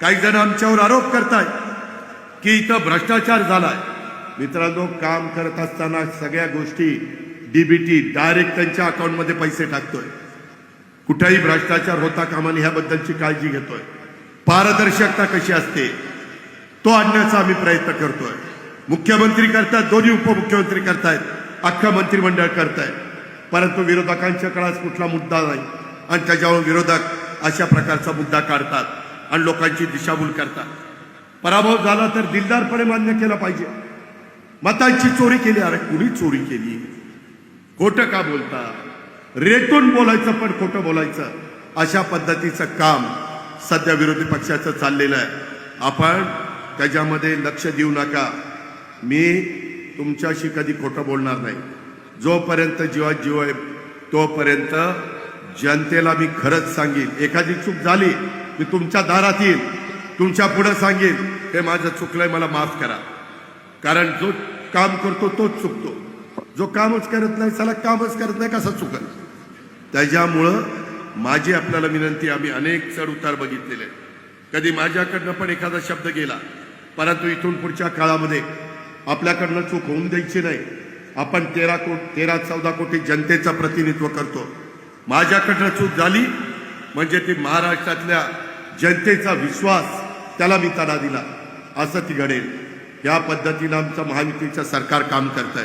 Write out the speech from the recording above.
काही जण आमच्यावर आरोप करताय की इथं भ्रष्टाचार झालाय. मित्रांनो काम करत असताना सगळ्या गोष्टी डीबीटी डायरेक्ट त्यांच्या अकाउंटमध्ये पैसे टाकतोय. कुठेही भ्रष्टाचार होता कामा नये ह्याबद्दलची काळजी घेतोय. पारदर्शकता कशी असते तो आणण्याचा आम्ही प्रयत्न करतोय. मुख्यमंत्री करतायत दोन्ही उपमुख्यमंत्री करतायत अख्खं मंत्रिमंडळ करतायत. परंतु विरोधकांच्या काळात कुठला मुद्दा नाही. आणि त्याच्यावर विरोधक अशा प्रकारचा मुद्दा काढतात. आणि लोकांची दिशाभूल करतात. पराभव झाला तर दिलदारपणे मान्य केला पाहिजे. मतांची चोरी केली अरे कुणी चोरी केली? खोटं का बोलता? रेटून बोलायचं पण खोटं बोलायचं. अशा पद्धतीचं काम सध्या विरोधी पक्षाचं चाललेलं आहे. आपण त्याच्यामध्ये लक्ष देऊ नका. मी तुमच्याशी कधी खोटं बोलणार नाही. जोपर्यंत जीवात जीव आहे तोपर्यंत जनतेला मी खरंच सांगेन. एखादी चूक झाली मी तुमच्या दारात येईल तुमच्यापुढे सांगेन हे माझं चुकलंय मला माफ करा. कारण जो काम करतो तोच चुकतो. जो कामच करत नाही त्याला कामच करत नाही कसा चुकल? त्याच्यामुळं माझी आपल्याला विनंती आम्ही अनेक चढ उतार बघितलेले. आहेत. कधी माझ्याकडनं पण एखादा शब्द गेला परंतु इथून पुढच्या काळामध्ये आपल्याकडनं चूक होऊन द्यायची नाही. आपण तेरा को तेरा चौदा कोटी जनतेचं प्रतिनिधित्व करतो. माझ्याकडनं चूक झाली म्हणजे ती महाराष्ट्रातल्या जनतेचा विश्वास त्याला मी तडा दिला. असं ती घडेल. या पद्धतीनं आमचं महायुतीचं सरकार काम करत आहे